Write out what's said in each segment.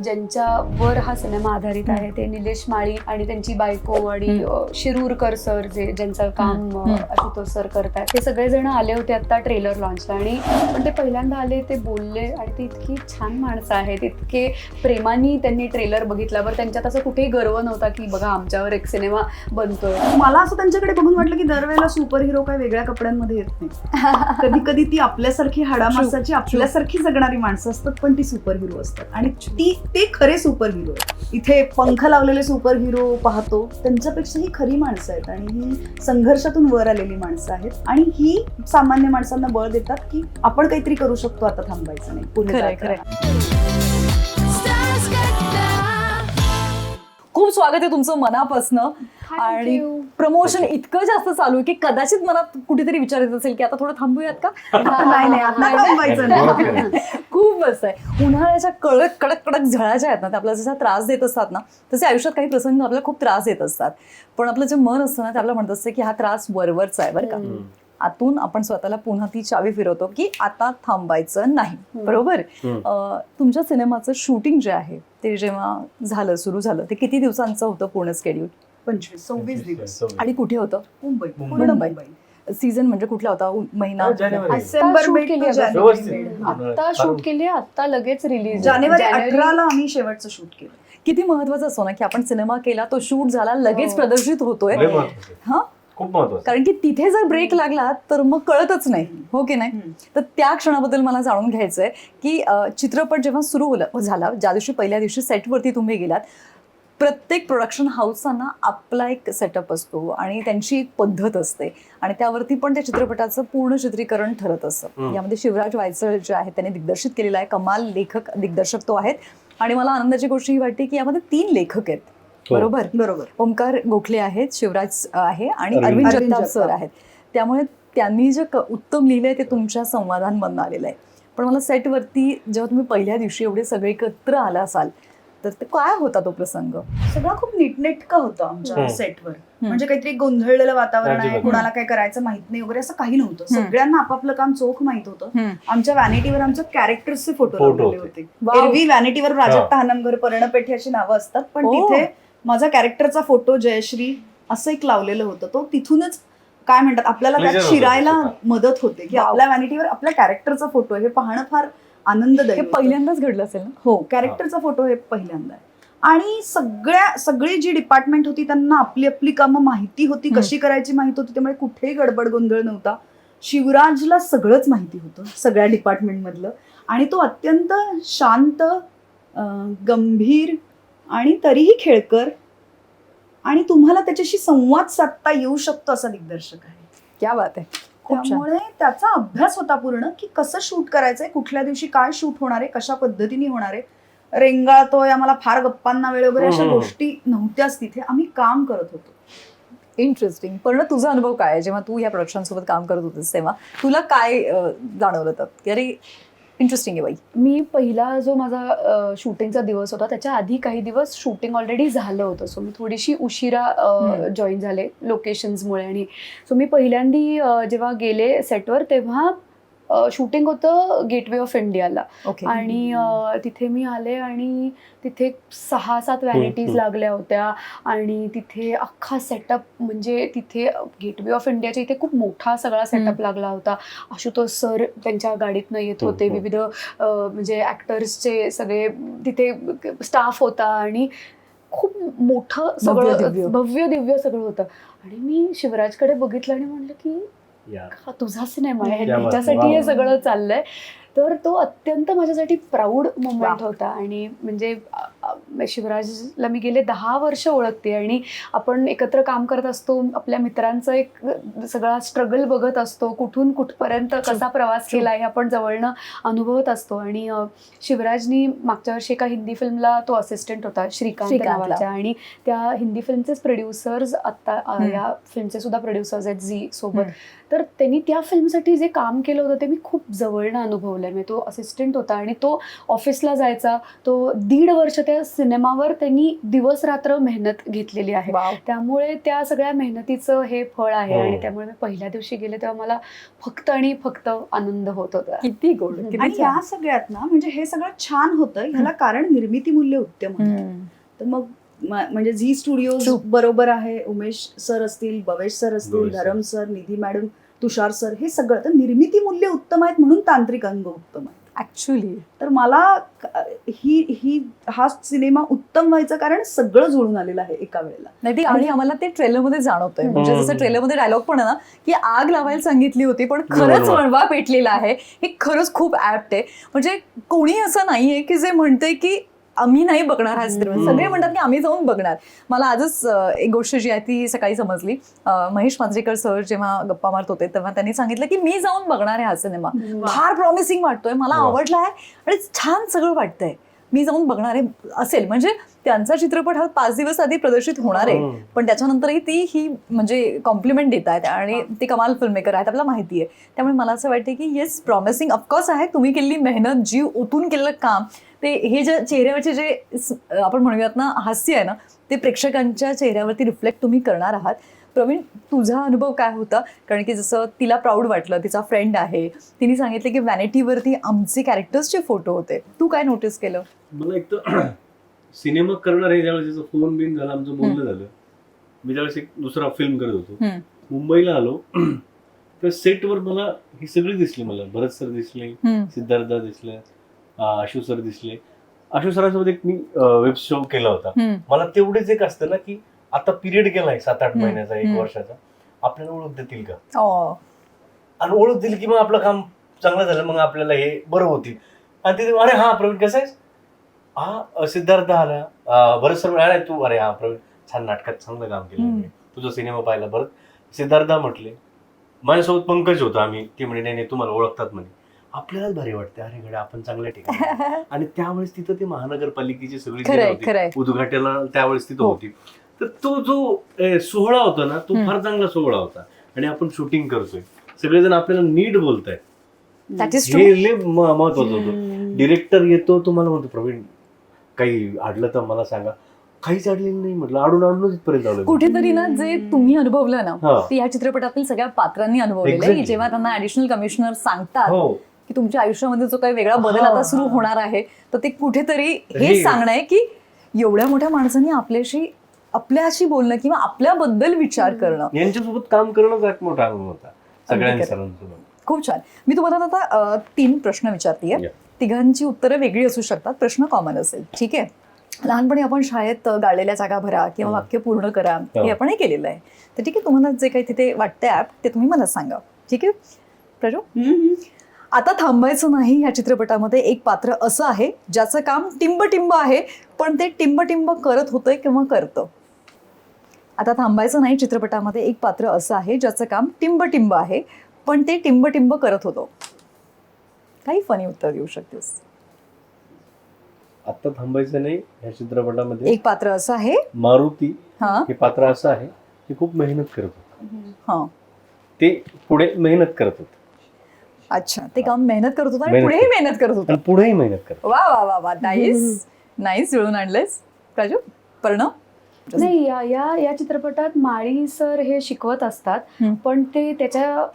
ज्यांच्यावर हा सिनेमा आधारित आहे ते निलेश माळी आणि त्यांची बायको आणि शिरूरकर सर जे ज्यांचं काम. आशुतोष सर करतात ते सगळेजण आले होते आता ट्रेलर लॉन्चला आणि पण ते पहिल्यांदा आले ते बोलले आणि ते इतकी छान माणसं आहेत इतके प्रेमाने त्यांनी ट्रेलर बघितल्यावर त्यांच्यात असं कुठेही गर्व नव्हता की बघा आमच्यावर एक सिनेमा बनतोय. मला असं त्यांच्याकडे बघून वाटलं की दरवेळेला सुपर हिरो काय वेगळ्या कपड्यांमध्ये येत नाही. कधी कधी ती आपल्यासारखी हाडामासाची आपल्यासारखी जगणारी माणसं असतात पण ती सुपर हिरो असतात. आणि ती ते खरे सुपर हिरो इथे पंख लावलेले सुपर हिरो पाहतो. त्यांच्यापेक्षा ही खरी माणसं आहेत आणि ही संघर्षातून वर आलेली माणसं आहेत. आणि ही सामान्य माणसांना बळ देतात की आपण काहीतरी करू शकतो आता थांबायचं नाही. पुढे खूप स्वागत आहे तुमचं मनापासनं. आणि प्रमोशन इतकं जास्त चालू आहे की कदाचित मनात कुठेतरी विचार येत असेल की आता थोडं थांबूयात का? नाही नाही आता थांबायचं नाही. खूप मस्त आहे. उन्हाळ्याच्या कडक कडक कडक झळा ज्या आहेत ना ते आपल्याला जसा त्रास देत असतात ना तसे आयुष्यात काही प्रसंग आपल्याला खूप त्रास देत असतात. पण आपलं जे मन असतं ना ते आपल्याला म्हणत असतं की हा त्रास वरवरचा आहे बरं का. आतून आपण स्वतःला पुन्हा ती चावी फिरवतो की आता थांबायचं नाही. बरोबर? तुमच्या सिनेमाचं शूटिंग जे आहे ते जेव्हा झालं सुरू झालं ते किती दिवसांचं होतं पूर्ण स्केड्यूल पंचवीस सव्वीस दिवस. आणि कुठे होतं? मुंबई. मुंबई. पूर्ण मुंबई. सीझन म्हणजे कुठला होता? महिना. आता शूट केली आता लगेच रिलीज जानेवारी अठराला आम्ही शेवटचं शूट केलं. किती महत्वाचं असतो ना की आपण सिनेमा केला तो शूट झाला लगेच हो. प्रदर्शित होतोय. हा? खूप महत्वाचं. कारण की तिथे जर ब्रेक लागला तर मग कळतच नाही. हो की नाही. तर त्या क्षणाबद्दल मला जाणून घ्यायचंय की चित्रपट जेव्हा सुरू होलं झाला ज्या दिवशी पहिल्या दिवशी सेटवरती तुम्ही गेलात प्रत्येक प्रोडक्शन हाऊसना आपला एक सेटअप असतो आणि त्यांची एक पद्धत असते. आणि त्यावरती पण त्या चित्रपटाचं पूर्ण चित्रीकरण ठरत असतं. यामध्ये शिवराज वायचळ जे आहे त्यांनी दिग्दर्शित केलेला आहे. कमाल लेखक दिग्दर्शक तो आहेत. आणि मला आनंदाची गोष्ट ही वाटते की यामध्ये तीन लेखक आहेत. हो. बरोबर बरोबर ओंकार गोखले आहेत शिवराज आहे आणि अरविंद. जगताप सर. आहेत त्यामुळे त्यांनी जे उत्तम लिहिलंय ते तुमच्या संवादांमधून आलेलं आहे पण मला सेटवरती जेव्हा तुम्ही पहिल्या दिवशी एवढे सगळे एकत्र आला असाल तर ते काय होता तो प्रसंग सगळं खूप नीटनेटका होतं आमच्या हम्म. सेटवर म्हणजे काहीतरी गोंधळलेलं वातावरण आहे. कुणाला काय करायचं माहीत नाही वगैरे असं काही नव्हतं. सगळ्यांना आपापलं काम चोख माहीत होतं आमच्या व्हॅनिटीवर आमच्या कॅरेक्टर्सचे फोटो लावलेले होते. एरवी व्हॅनिटीवर हा. प्राजक्ता हनमघर पर्णपेठे अशी नावं असतात पण Oh. तिथे माझा कॅरेक्टरचा फोटो जयश्री असं एक लावलेलं होतं तो तिथूनच काय म्हणतात आपल्याला त्यात शिरायला. मदत होते की. आपल्या व्हॅनिटीवर आपल्या कॅरेक्टरचा फोटो आहे हे पाहणं फार हे आनंददायी. पहिल्यांदाच घडलं असेल ना हो कॅरेक्टरचा फोटो हे पहिल्यांदा आहे आणि सगळ्या सगळी जी डिपार्टमेंट होती त्यांना आपली आपली कामं माहिती होती. कशी करायची माहिती होती त्यामुळे कुठेही गडबड गोंधळ नव्हता शिवराजला सगळंच माहिती होतं सगळ्या डिपार्टमेंटमधलं आणि तो अत्यंत शांत गंभीर आणि तरीही खेळकर आणि तुम्हाला त्याच्याशी संवाद साधता येऊ शकतो असा दिग्दर्शक आहे. क्या बात आहे. त्यामुळे त्याचा अभ्यास होता पूर्ण की कसं शूट करायचंय कुठल्या दिवशी काय शूट होणार आहे कशा पद्धतीने होणार आहे. रेंगाळतोय आम्हाला फार गप्पांना वेळ वगैरे अशा. गोष्टी नव्हत्याच तिथे. आम्ही काम करत होतो. इंटरेस्टिंग पण तुझा अनुभव काय आहे? जेव्हा तू या प्रोडक्शन सोबत काम करत होतीस तेव्हा तुला काय जाणवलं तर की अरे इंटरेस्टिंग आहे बाई. मी पहिला जो माझा शूटिंगचा दिवस होता त्याच्या आधी काही दिवस शूटिंग ऑलरेडी झालं होतं. सो मी थोडीशी उशिरा. जॉईन झाले लोकेशन्समुळे आणि सो मी पहिल्यांदी जेव्हा गेले सेटवर तेव्हा शूटिंग होतं गेटवे ऑफ इंडियाला. आणि तिथे मी आले आणि तिथे सहा सात हम्म. लागल्या होत्या. आणि तिथे अख्खा सेटअप म्हणजे तिथे गेटवे ऑफ इंडियाच्या इथे खूप मोठा सगळा सेटअप लागला होता. आशुतोष सर त्यांच्या गाडीतनं येत होते. विविध म्हणजे ऍक्टर्सचे सगळे तिथे स्टाफ होता आणि खूप मोठं सगळं. भव्य दिव्य सगळं होतं. आणि मी शिवराजकडे बघितलं आणि म्हणलं की हा तुझा सिनेमा आहे. त्याच्यासाठी हे. सगळं चाललंय तर तो अत्यंत माझ्यासाठी प्राऊड मोमेंट. होता आणि म्हणजे शिवराजला मी गेले दहा वर्ष ओळखते आणि आपण एकत्र काम करत असतो आपल्या मित्रांचं एक सगळा स्ट्रगल बघत असतो कुठून कुठपर्यंत कसा प्रवास. केला हे आपण जवळनं अनुभवत असतो आणि शिवराजनी मागच्या वर्षी एका हिंदी फिल्मला तो असिस्टंट होता श्रीकांत. नावाच्या आणि त्या हिंदी फिल्मचेच प्रोड्युसर्स आत्ता. या फिल्मचे सुद्धा प्रोड्युसर्स आहेत झी सोबत. तर त्यांनी त्या फिल्मसाठी जे काम केलं होतं ते मी खूप जवळनं अनुभवलं आहे तो असिस्टंट होता आणि तो ऑफिसला जायचा तो दीड वर्ष त्या सिनेमावर त्यांनी दिवस रात्र मेहनत घेतलेली आहे. त्यामुळे त्या सगळ्या मेहनतीचं हे फळ आहे हो. आणि त्यामुळे मी पहिल्या दिवशी गेले तेव्हा मला फक्त आणि फक्त आनंद होत होता किती गोड किती आणि. या सगळ्यात ना म्हणजे हे सगळं छान होतं ह्याला कारण निर्मिती मूल्य उत्तम. तर मग म- म्हणजे झी स्टुडिओ. बरोबर आहे उमेश सर असतील भवेश सर असतील. Dharam sir Nidhi madam Tushar sir हे सगळं तर निर्मिती मूल्य उत्तम आहेत म्हणून तांत्रिक अंग उत्तम आहे ऍक्च्युली तर मला ही ही हा सिनेमा उत्तम व्हायचं कारण सगळं जुळून आलेलं आहे एका वेळेला. नाही ते आणि आम्हाला ते ट्रेलरमध्ये जाणवतंय. म्हणजे. जसं ट्रेलरमध्ये डायलॉग पण आहे ना की आग लावायला सांगितली होती पण खरंच. वणवा पेटलेला आहे. हे खरंच खूप ऍप्ट आहे. म्हणजे कोणी असं नाहीये की जे म्हणते की आम्ही नाही बघणार हा सिनेमा हम्म. सगळे म्हणतात की आम्ही जाऊन बघणार. मला आजच एक गोष्ट जी आहे ती सकाळी समजली. महेश मांजरेकर सर जेव्हा गप्पा मारत होते तेव्हा त्यांनी सांगितलं की मी जाऊन बघणार आहे हा सिनेमा. फार प्रॉमिसिंग वाटतोय. मला. आवडला आहे आणि छान सगळं वाटतंय. मी जाऊन बघणार आहे असेल. म्हणजे त्यांचा चित्रपट हा पाच दिवस आधी प्रदर्शित होणार आहे. पण त्याच्यानंतरही ती ही म्हणजे कॉम्प्लिमेंट देत आहेत आणि ते कमाल फिल्म मेकर आहेत आपल्याला माहिती आहे. त्यामुळे मला असं वाटतं की येस प्रॉमिसिंग ऑफकोर्स आहे तुम्ही केलेली मेहनत जीव ओतून केलेलं काम. ते हे जे चेहऱ्यावरचे जे आपण म्हणूयात ना हास्य आहे ना ते प्रेक्षकांच्या चेहऱ्यावरती रिफ्लेक्ट तुम्ही करणार आहात. प्रवीण तुझा अनुभव काय होता? कारण की जसं तिला प्राऊड वाटलं तिचा फ्रेंड आहे. तिने सांगितलं की व्हॅनिटीवरती आमचे कॅरेक्टर्सचे फोटो होते. तू काय नोटीस केलं? मला एक तर सिनेमा करणार आहे ज्यावेळेस फोन बिन झाला आमचं बोलणं झालं. मी त्यावेळेस एक दुसरा फिल्म करत होतो. मुंबईला आलो. तर सेटवर मला ही सगळी दिसली मला. भरत सर दिसले. सिद्धार्थ दिसले आशु सर दिसले. आशु सरांसोबत एक मी वेब शो केला होता. मला तेवढेच एक असतं ना की आता पिरियड गेलाय सात आठ. महिन्याचा एक. वर्षाचा. आपल्याला ओळख देतील का? Oh. आणि ओळख दिली की मग आपलं काम चांगलं झालं मग आपल्याला हे बरं होतील. आणि तिथे अरे हा प्रवीण कसं आहेस? हा सिद्धार्थ आला. भरत सर अरे तू अरे हा प्रवीण छान नाटकात चांगलं काम केलं. तुझा सिनेमा पाहिला परत सिद्धार्थ म्हटले माझ्यासोबत पंकज होता. आम्ही ते म्हणे नाही नाही तुम्हाला ओळखतात म्हणे. आपल्यालाच भारी वाटते अरे गड्या आपण चांगल्या ठिकाणी आहे." आणि त्यावेळेस तिथं ते महानगरपालिकेची सगळी खरंय. खरंय उद्घाटनाला त्यावेळेस तिथं हो. होती तर तो जो ए, सोहळा होता ना तो हम्म. फार चांगला सोहळा होता आणि आपण शूटिंग करतोय सगळेजण आपल्याला नीट बोलताय दॅट इज हे लय म- महत्वाचं होतं डिरेक्टर येतो तुम्हाला म्हणतो प्रवीण काही अडलं तर मला सांगा काहीच अडलेलं नाही म्हटलं अडून अडूनच इथपर्यंत आलो. कुठेतरी ना जे तुम्ही अनुभवलं ना हा. ते या चित्रपटातील सगळ्या पात्रांनी अनुभवलेलं आहे की Exactly. जेव्हा त्यांना ऍडिशनल कमिशनर सांगतात हो की तुमच्या आयुष्यामध्ये जो काही वेगळा बदल आता सुरू. होणार आहे तर ते कुठेतरी हे- सांगणं आहे की एवढ्या मोठ्या माणसांनी आपल्याशी आपल्याशी बोलणं किंवा आपल्याबद्दल विचार करणं. यांच्यासोबत काम करणंच एक मोठा अनुभव होता खूप छान. मी तुम्हाला आता तीन प्रश्न विचारतीये. Yeah. तिघांची उत्तरं वेगळी असू शकतात प्रश्न कॉमन असेल. ठीक आहे? लहानपणी आपण शाळेत गाळलेल्या जागा भरा किंवा हो. वाक्य पूर्ण करा हो. आपण हे केलेलं आहे. तर ठीक आहे तुम्हाला जे काही तिथे वाटतंय ऍप ते तुम्ही मला सांगा. ठीक आहे? प्रजो. आता थांबायचं नाही या चित्रपटामध्ये. एक पात्र असं आहे ज्याचं काम टिंब आहे पण ते टिंब करत होतंय किंवा करतं. आता थांबायचं नाही चित्रपटामध्ये एक पात्र असं आहे ज्याचं काम टिंब आहे पण ते टिंब करत होतं. काही फनी उत्तर देऊ शकतेस? आता थांबायचं नाही या चित्रपटामध्ये. एक पात्र असं आहे. मारुती हा. हे पात्र असं आहे ते खूप मेहनत करत होत. हा. ते पुढे मेहनत करत होत. अच्छा. ते काम मेहनत करत होतं आणि मेहनत पुढेही मेहनत करत होतं. आणि पुढेही मेहनत करत वा वा वा वा. नाईस नाईस जुळून आणलंयस. प्राजू प्रणव नाही या या या चित्रपटात माळी सर हे शिकवत असतात. पण ते त्याच्या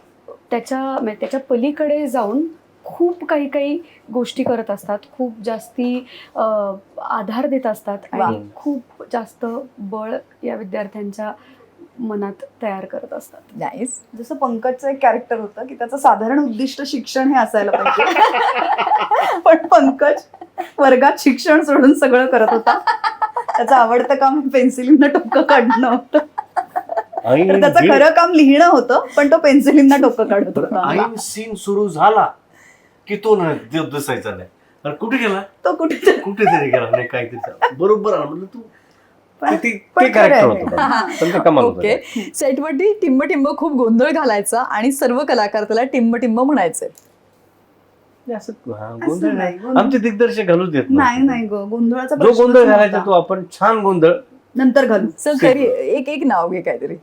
त्याच्या म्हणजे त्याच्या पलीकडे जाऊन खूप काही काही गोष्टी करत असतात. खूप जास्ती अं, आधार देत असतात. वा. आणि खूप जास्त बळ या विद्यार्थ्यांच्या मनात तयार करत असतात. नाईस जसं पंकजचं एक कॅरेक्टर होतं की त्याचं साधारण उद्दिष्ट शिक्षण हे असायला पाहिजे. पण पंकज वर्गात शिक्षण सोडून सगळं करत होता. त्याचं आवडतं काम पेन्सिलीनं टोकं काढणं होतं. तर त्याचं खरं काम लिहिणं होतं पण तो पेन्सिलींना टोकं काढत होता. सीन सुरू झाला की तो ना दि- दिसायचा नाही. कुठे गेला? तो कुठे कुठेतरी गेला नाही काहीतरी. झालं. बरोबर आला म्हणलं तू ओके. सेटवरती टिंब टिंब खूप गोंधळ घालायचा आणि सर्व कलाकार त्याला टिंब टिंब म्हणायचे हा, आमचे दिग्दर्शक घालूच देत नाही. नाही गो. गोंधळाचा जो गोंधळ घालायचा. तो आपण छान गोंधळ नंतर घालू. चल तरी एक एक नाव घे काहीतरी.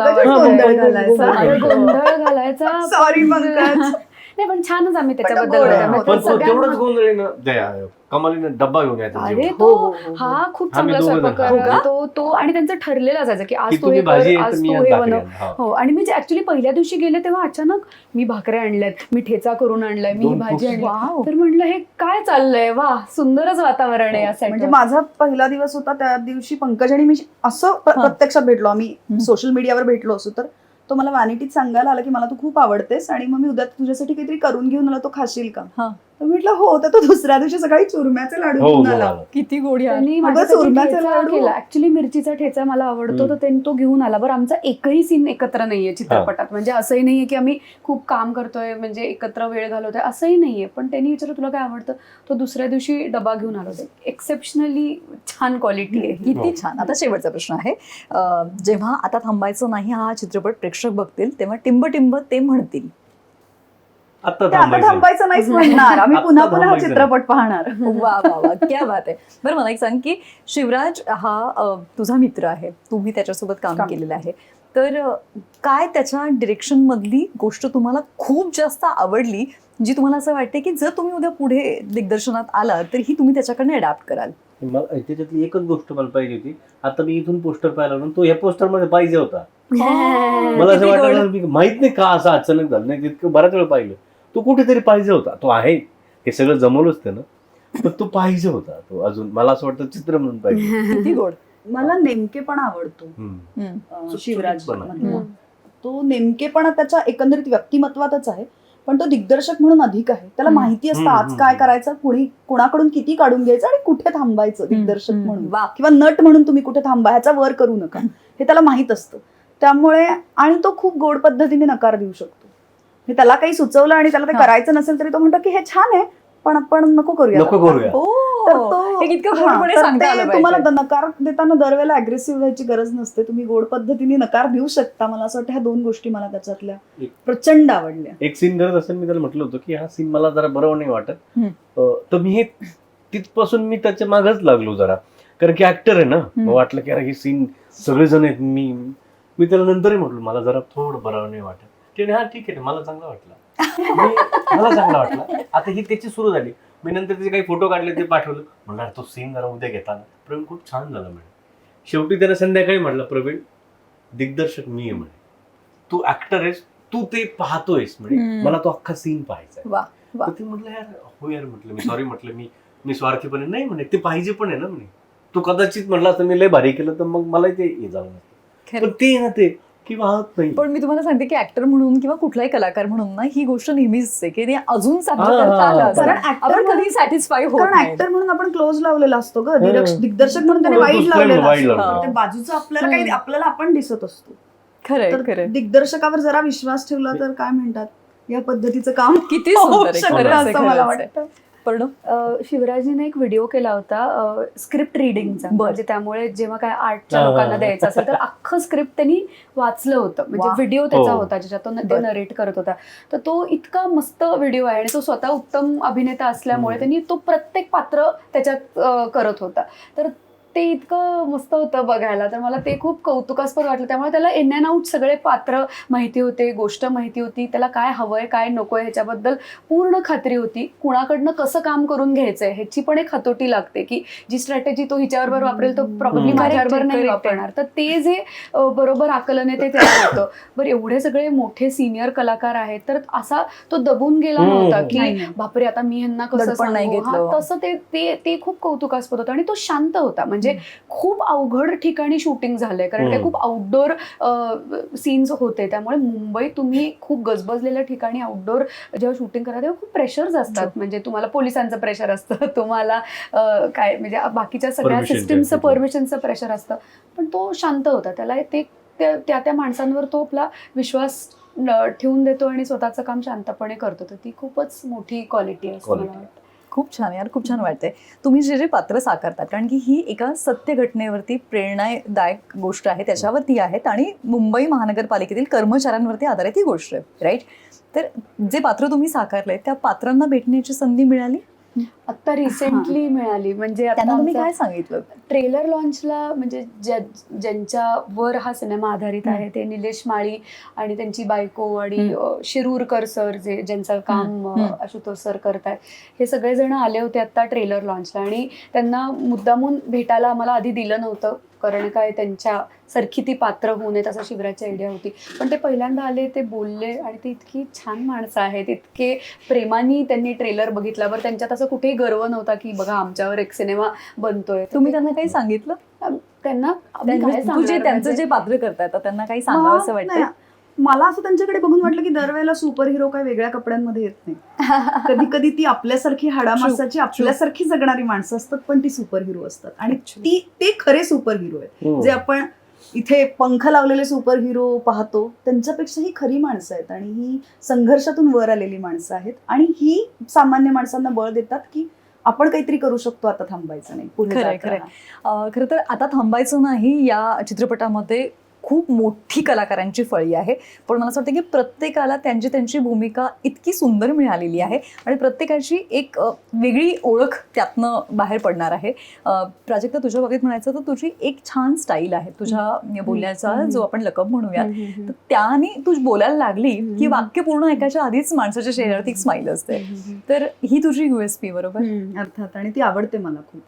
वाटतंय. गोंधळ घालायचा. गोंधळ घालायचा. Sorry, पंकज. नाही पण छानच आम्ही त्याच्याबद्दल गोड आहे. बोलतोय. मग पण ते तो तेवढंच सगळ्यांना- गोंधळ आहे ना दया कमालीनं डब्बा घेऊन यायचा अरे जेवण. तो हो, हो, हो. हा खूप आम्ही चांगला दोघं स्वयंपाक जण. तो तो आणि त्यांचं ठरलेलं असायचं की की आज तू तुम्ही हे भाजी आहे आज तर मी तू आज हे भाकरी बनव आणणार. हा. हो आणि मी ऍक्च्युली पहिल्या दिवशी गेले तेव्हा अचानक मी भाकऱ्या आणल्यात मी ठेचा करून आणलाय मी ही दोन भाजी. आणली वाव तर म्हटलं हे काय चाललंय वा सुंदरच वातावरण आहे या set म्हणजे. माझा पहिला दिवस होता त्या दिवशी पंकज आणि मी असं प्र- हा. प्रत्यक्षात भेटलो आम्ही हम्म. सोशल मीडियावर भेटलो असो तर तो मला वॅनिटीत सांगायला आला की मला तू खूप आवडतेस आणि मग मी उद्या तुझ्यासाठी काहीतरी करून घेऊन मला तो खाशील का हा. तर म्हटलं हो तर तो दुसऱ्या दिवशी सकाळी चुरम्याचे लाडू हो घेऊन घेऊन आला. किती गोडी आहे त्यांनी अगं, माझ्यासाठी चुरम्याचा ठेचा लाडू. केला. ऍक्च्युली मिरचीचा ठेचा मला आवडतो. तर त्यांनी तो घेऊन आला. बरं आमचा एकही सीन एकत्र नाहीये चित्रपटात. म्हणजे असंही नाहीये की आम्ही खूप काम करतोय म्हणजे एकत्र वेळ घालवतोय असंही नाहीये. पण त्यांनी विचारलं तुला काय आवडतं? तो दुसऱ्या दिवशी डबा घेऊन आला. होता एक्सेप्शनली छान क्वालिटी आहे. किती हो. छान. आता शेवटचा प्रश्न आहे. अं, जेव्हा आता थांबायचं नाही हा चित्रपट प्रेक्षक बघतील तेव्हा टिंब टिंब ते म्हणतील. आता थांबायचं नाहीच म्हणणार. आम्ही पुन्हा पुन्हा हा चित्रपट पाहणार. वा वा वा. क्या बात आहे. बरं मला एक सांग की शिवराज हा तुझा मित्र आहे. तुम्ही त्याच्यासोबत काम काम. केलेलं आहे. तर काय त्याच्या डिरेक्शन मधली गोष्ट तुम्हाला खूप जास्त आवडली जी तुम्हाला असं वाटते की जर तुम्ही उद्या पुढे दिग्दर्शनात आला तर ही तुम्ही त्याच्याकडनं अडॅप्ट कराल? मला त्याच्यातली एकच गोष्ट मला पाहिजे होती. आता मी इथून पोस्टर पाहिला ना तो या पोस्टरमध्ये पाहिजे होता. मला असं. वाटलं माहीत नाही का असं अचानक झालं नाही तितकं बऱ्याच वेळ पाहिलं. तो कुठेतरी पाहिजे होता. तो आहे. हे सगळं जमवलंच ते ना पण तो पाहिजे होता. तो अजून मला असं वाटतं चित्र म्हणून पाहिजे किती गोड. मला नेमकेपणा आवडतो. शिवराज. तो नेमकेपणा त्याच्या एकंदरीत व्यक्तिमत्वातच आहे. पण तो दिग्दर्शक म्हणून अधिक आहे. त्याला. माहिती असतं आज काय. करायचं कुणी कुणाकडून किती काढून घ्यायचं आणि कुठे थांबायचं दिग्दर्शक. म्हणून. वा. किंवा नट म्हणून तुम्ही कुठे थांबा ह्याचा वर करू नका. हे त्याला माहीत असतं. त्यामुळे आणि तो खूप गोड पद्धतीने नकार देऊ शकतो. हे त्याला काही सुचवलं आणि त्याला ते. करायचं नसेल तरी तो म्हणतो की हे छान आहे पण आपण नको करूया नको करूया ओ तर तो हे इतकं तुम्हाला नकार देताना दरवेळेला अग्रेसिव्ह व्हायची गरज नसते. तुम्ही गोड पद्धतीने नकार देऊ शकता. मला असं वाटतं ह्या दोन गोष्टी मला त्याच्यातल्या प्रचंड आवडल्या. एक सीन करत असताना मी त्याला म्हटलं होतं की हा सीन मला जरा बरोबर नाही वाटत. तर मी हे तिथपासून मी त्याच्या मागच लागलो जरा. कारण की ऍक्टर आहे ना मग वाटलं की अरे हे सीन सगळेजण आहेत मी. मी त्याला नंतरही म्हटलं मला जरा थोडं बरोबर नाही वाटत. त्याने हा ठीक आहे मला चांगला वाटला. मी- मला चांगला वाटला. आता ही त्याची सुरू झाली. मी नंतर त्याचे काही फोटो काढले ते पाठवलं. म्हणणार तो सीन जरा उद्या घेताना प्रवीण खूप छान झाला म्हणे. शेवटी त्याने संध्याकाळी म्हटलं प्रवीण दिग्दर्शक मी आहे म्हणे. तू ऍक्टर आहेस तू ते पाहतोयस म्हणे. हम्म. मला तो अख्खा सीन पाहायचा आहे. वा वा. तर ते म्हटलं यार हो यार म्हटलं मी सॉरी म्हटलं मी मी स्वार्थीपणे नाही म्हणे. ते पाहिजे पण आहे ना म्हणे. तू कदाचित म्हटलं असतं मी लय भारी केलं तर मग मला ते हे झालं नसतं. खरं. पण ते ना ते की वाहत नाही. पण मी तुम्हाला सांगते की ऍक्टर म्हणून किंवा कुठलाही कलाकार म्हणून ना ही गोष्ट नेहमीच आहे की ते अजून साध्य करता आलं. असतं. कारण आपण कधी सॅटिस्फाय होत कारण नाही. ऍक्टर म्हणून आपण क्लोज लावलेला असतो ग. दिग्दर्शक म्हणून त्याने हो, वाईट लावलेला बाजूचं आपल्याला काही. आपल्याला आपण दिसत असतो. खरंय तर खरंय. दिग्दर्शकावर जरा विश्वास ठेवला तर काय म्हणतात? या पद्धतीचं काम किती सुंदर असं मला. वाटतं. पण शिवराजीने एक व्हिडिओ केला होता स्क्रिप्ट रिडिंगचा. म्हणजे त्यामुळे जेव्हा काय आर्टच्या लोकांना. द्यायचं असेल तर अख्खं स्क्रिप्ट त्यांनी वाचलं होतं म्हणजे. व्हिडिओ त्याचा हो. होता ज्याच्यातून ते. नरेट करत होता तर तो इतका मस्त व्हिडिओ आहे आणि तो स्वतः उत्तम अभिनेता असल्यामुळे. त्यांनी तो प्रत्येक पात्र त्याच्यात करत होता तर ते इतकं मस्त होतं बघायला तर मला ते खूप कौतुकास्पद वाटलं त्यामुळे त्याला इन अँड आउट सगळे पात्र माहिती होते गोष्ट माहिती होती त्याला काय हवंय काय नकोय ह्याच्याबद्दल पूर्ण खात्री होती कुणाकडनं कसं काम करून घ्यायचंय ह्याची पण एक हतोटी लागते की जी स्ट्रॅटेजी तो हिच्याबरोबर वापरेल तो प्रॉब्ली हम्म. माझ्याबरोबर नाही. वापरणार तर ते जे बरोबर आकलन आहे ते त्याला होतं बरं एवढे सगळे मोठे सिनियर कलाकार आहेत तर असा तो दबून गेला. नव्हता की. बापरे आता मी ह्यांना कसं नाही. तसं ते ते ते खूप कौतुकास्पद होतं आणि तो शांत होता म्हणजे खूप अवघड ठिकाणी शूटिंग झालंय. कारण काय हम्म. खूप आउटडोर सीन्स होते. त्यामुळे मुंबई तुम्ही खूप गजबजलेल्या ठिकाणी आउटडोर जेव्हा शूटिंग करा तेव्हा खूप प्रेशर्स असतात. म्हणजे तुम्हाला पोलिसांचं प्रेशर असतं. तुम्हाला काय म्हणजे बाकीच्या सगळ्या सिस्टीमचं. परमिशनचं प्रेशर असतं. पण तो शांत होता. त्याला ते त्या त्या माणसांवर तो आपला विश्वास ठेवून देतो आणि स्वतःचं काम शांतपणे करतो. तर ती खूपच मोठी क्वालिटी आहे असं मला. वाटतं. खूप छान यार खूप छान वाटतंय. तुम्ही जे जे पात्र साकारतात कारण की ही एका सत्य घटनेवरती प्रेरणादायक गोष्ट आहे त्याच्यावरती आहेत आणि मुंबई महानगरपालिकेतील कर्मचाऱ्यांवरती आधारित ही गोष्ट आहे राईट तर जे पात्र तुम्ही साकारले त्या पात्रांना भेटण्याची संधी मिळाली? आता रिसेंटली मिळाली. म्हणजे त्यांना तुम्ही काय सांगितलं ट्रेलर लॉन्चला म्हणजे ज्या ज्यांच्यावर हा सिनेमा आधारित आहे ते निलेश माळी आणि त्यांची बायको आणि शिरूरकर सर जे ज्यांचं काम. आशुतोष सर करतायत हे सगळेजण आले होते आता ट्रेलर लॉन्चला आणि त्यांना मुद्दामून भेटायला आम्हाला आधी दिलं नव्हतं. कारण काय त्यांच्या सारखी ती पात्र होऊ नयेत असं शिवराची आयडिया होती. पण ते पहिल्यांदा आले ते बोलले आणि ते इतकी छान माणसं आहेत इतके प्रेमाने त्यांनी ट्रेलर बघितल्यावर त्यांच्यात असं कुठेही गर्व नव्हता की बघा आमच्यावर एक सिनेमा बनतोय. तुम्ही त्यांना काही सांगितलं? त्यांना त्यांचं जे पात्र करतायत तर त्यांना काही सांगावं असं वाटतं मला असं त्यांच्याकडे बघून वाटलं की दरवेळेला सुपर हिरो काय वेगळ्या कपड्यांमध्ये येत नाही. कधी कधी ती आपल्यासारखी हाडामासाची आपल्यासारखी जगणारी माणसं असतात पण ती सुपर हिरो असतात. आणि ती ते खरे सुपर हिरो आहेत. हम्म. जे आपण इथे पंख लावलेले सुपर हिरो पाहतो त्यांच्यापेक्षा ही खरी माणसं आहेत. आणि ही संघर्षातून वर आलेली माणसं आहेत. आणि ही सामान्य माणसांना बळ देतात की आपण काहीतरी करू शकतो आता थांबायचं नाही. खरं तर आता थांबायचं नाही या चित्रपटामध्ये. खूप मोठी कलाकारांची फळी आहे. पण मला असं वाटतं की प्रत्येकाला त्यांची त्यांची भूमिका इतकी सुंदर मिळालेली आहे आणि प्रत्येकाची एक वेगळी ओळख त्यातनं बाहेर पडणार आहे. प्राजक्ता तुझ्या बाबतीत म्हणायचं तर तुझी एक छान स्टाईल आहे. तुझ्या बोलण्याचा. जो आपण लकब म्हणूयात तर त्याने तू बोलायला लागली की. वाक्य पूर्ण ऐकायच्या आधीच माणसाच्या चेहऱ्यावरती एक स्माईल असते. तर ही तुझी युएसपी बरोबर? अर्थात. आणि ती आवडते मला खूप.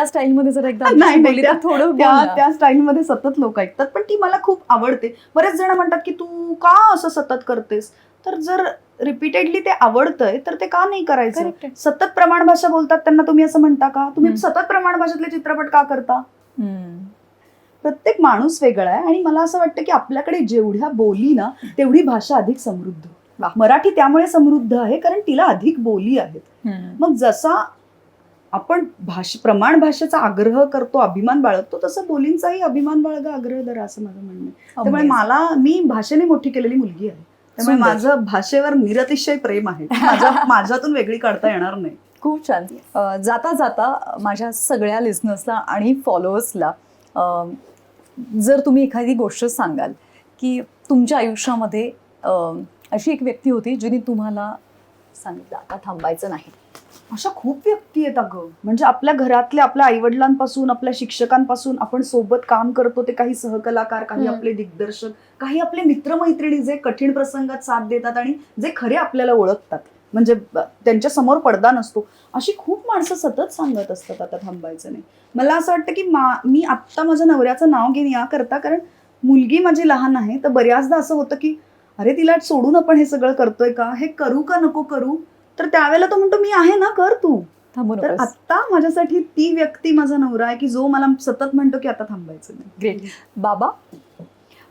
त्या स्टाईलमध्ये जर एकदा नाही, बोलली त्या- थोडं त्या स्टाईलमध्ये सतत लोक ऐकतात पण ती मला खूप आवडते बरेच जण म्हणतात की तू का असं सतत करतेस तर जर रिपीटेडली ते आवडतंय तर ते का नाही करायचं. सतत प्रमाण भाषा बोलतात त्यांना तुम्ही असं म्हणता का तुम्ही. सतत प्रमाण भाषेतले चित्रपट का करता. प्रत्येक माणूस वेगळा आहे आणि मला असं वाटतं की आपल्याकडे जेवढ्या बोली ना तेवढी भाषा अधिक समृद्ध. मराठी त्यामुळे समृद्ध आहे कारण तिला अधिक बोली आहेत. मग जसा आपण भाष प्रमाण भाषेचा आग्रह करतो अभिमान बाळगतो तसं बोलींचाही अभिमान बाळगा आग्रह धरा असं माझं म्हणणं आहे. त्यामुळे. मला मी भाषेने मोठी केलेली मुलगी आहे. त्यामुळे. माझं भाषेवर निरतिशय प्रेम आहे. माझ्या माझ्यातून वेगळी काढता येणार नाही. खूप छान. जाता जाता माझ्या सगळ्या लिस्नर्सला आणि फॉलोअर्सला जर तुम्ही एखादी गोष्ट सांगाल की तुमच्या आयुष्यामध्ये अशी एक व्यक्ती होती जिने तुम्हाला सांगितलं आता थांबायचं नाही. अशा खूप व्यक्ती आहेत अगं. म्हणजे आपल्या घरातल्या आपल्या आईवडिलांपासून आपल्या शिक्षकांपासून आपण सोबत काम करतो ते काही सहकलाकार काही. आपले दिग्दर्शक काही आपले मित्रमैत्रिणी जे कठीण प्रसंगात साथ देतात आणि जे खरे आपल्याला ओळखतात. म्हणजे त्यांच्यासमोर पडदा नसतो. अशी खूप माणसं सतत सांगत असतात आता थांबायचं नाही. मला असं वाटतं की मा मी आत्ता माझ्या नवऱ्याचं नाव घेईन या करता कारण मुलगी माझी लहान आहे तर बऱ्याचदा असं होतं की अरे तिला सोडून आपण हे सगळं करतोय का? हे करू का नको करू? तर त्यावेळेला तो म्हणतो मी आहे ना कर तू. थांबू तर आता माझ्यासाठी ती व्यक्ती माझा नवरा आहे की जो मला सतत म्हणतो की आता थांबायचं नाही. ग्रेट बाबा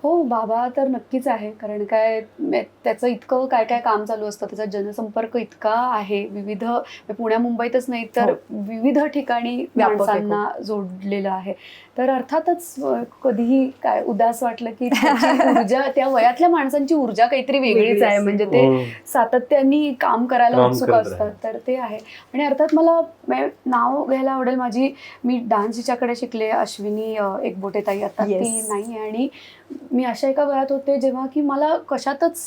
हो बाबा तर नक्कीच आहे कारण काय मे- त्याचं इतकं काय काय काम चालू असतं त्याचा जनसंपर्क इतका आहे विविध पुण्या मुंबईतच नाही तर विविध ठिकाणी हो. व्यापक आहे माणसांना जोडलेलं आहे तर अर्थातच कधीही काय उदास वाटलं की त्याची ऊर्जा त्या वयातल्या माणसांची ऊर्जा काहीतरी वेगळीच वेगळी आहे. म्हणजे ते हम्म. सातत्याने काम करायला उत्सुक असतात. तर ते आहे आणि अर्थात मला मे- नाव घ्यायला आवडेल माझी मी डान्स हिच्याकडे शिकले अश्विनी अ, एकबोटे ताई आता. ती नाही आहे आणि मी अशा एका वयात होते जेव्हा की मला कशातच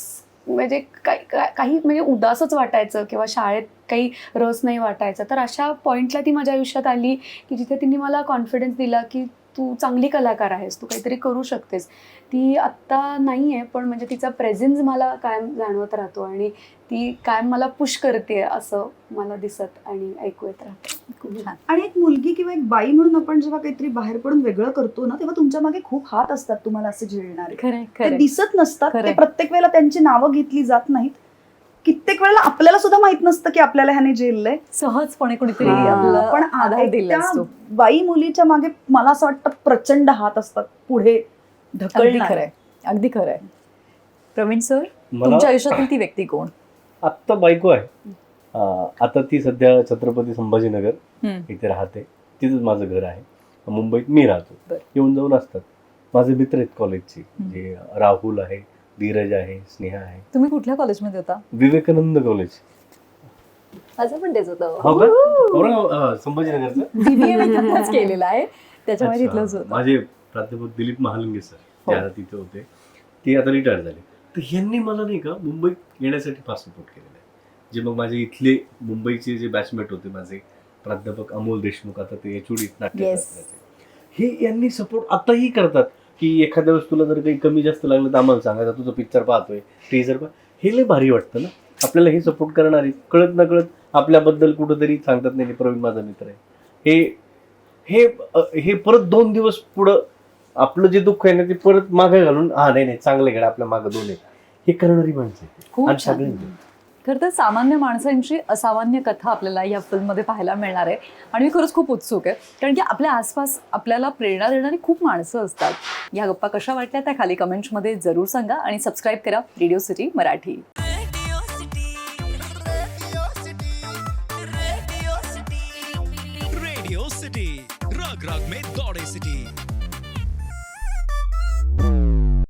म्हणजे काही काही म्हणजे उदासच वाटायचं किंवा शाळेत काही रस नाही वाटायचा. तर अशा पॉईंटला ती माझ्या आयुष्यात आली की जिथे तिने मला कॉन्फिडन्स दिला की तू चांगली कलाकार आहेस तू काहीतरी करू शकतेस. ती आत्ता नाही आहे पण म्हणजे तिचा प्रेझेन्स मला कायम जाणवत राहतो आणि ती कायम मला पुश करते असं मला दिसत आणि ऐकू येत राहतं. खूप छान. आणि एक मुलगी किंवा एक बाई म्हणून आपण जेव्हा काहीतरी बाहेर पडून वेगळं करतो ना तेव्हा तुमच्या मागे खूप हात असतात तुम्हाला असे झेलणारे. दिसत नसतात. ते प्रत्येक वेळेला त्यांची नावं घेतली जात नाहीत. कित्येक वेळेला आपल्याला सुद्धा माहीत नसतं की आपल्याला ह्याने झेललंय सहजपणे कोणीतरी आपल्याला पण आधार दिला असतो. बाई मुलीच्या मागे मला असं वाटतं प्रचंड हात असतात. पुढे अगदी ढकलणार खरंय. अगदी खरंय. प्रवीण सर मला तुमच्या आयुष्यातील ती व्यक्ती कोण? आत्ता बायको आहे. अं, आता ती सध्या छत्रपती संभाजीनगर हम्म. इथे राहते. तिथंच माझं घर आहे. मुंबईत मी राहतो. बरं. येऊन जाऊन असतात. माझे मित्र आहेत कॉलेजचे. जे राहुल आहे धीरज आहे स्नेहा आहे. तुम्ही कुठल्या कॉलेजमध्ये होता? विवेकानंद कॉलेज माझं पण तेच हो का? होतं औरंगाबाद, अं, संभाजीनगरचं? बीबीए मी तिथंच केलेलं आहे. त्याच्यामुळे अच्छा. तिथलंच होतं. माझे प्राध्यापक दिलीप महालंगे सर हो. ते आता तिथे होते. ते आता रिटायर झाले. तर यांनी मला नाही का मुंबईत येण्यासाठी फार सपोर्ट केलेला आहे. जे मग माझे इथले मुंबईचे जे बॅचमेट होते माझे प्राध्यापक अमोल देशमुख आता ते एच Yes. नाट्य हे यांनी सपोर्ट आताही करतात. की एखाद्या वेळेस तुला जर काही कमी जास्त लागलं तर आम्हाला सांगायचं तुझं पिक्चर पाहतोय टीजर पहा हे लय भारी वाटतं ना आपल्याला हे सपोर्ट करणारी कळत न कळत आपल्याबद्दल कुठंतरी सांगतात नाही प्रवीण माझा मित्र आहे हे हे हे परत दोन दिवस पुढं आपलं जे दुःख आहे ना ते परत मागे घालून हा नाही नाही चांगले घडा आपल्या मागं दोन आहेत हे करणारी माणसं आहेत. आणि. सगळ्यांची खरं तर सामान्य माणसांची असामान्य कथा आपल्याला या फिल्ममध्ये पाहायला मिळणार आहे. आणि मी खरंच खूप उत्सुक आहे. कारण की आपल्या आसपास आपल्याला प्रेरणा देणारी खूप माणसं असतात. या गप्पा कशा वाटल्या त्या खाली कमेंट्समध्ये जरूर सांगा आणि सबस्क्राईब करा रेडिओ सिटी मराठी.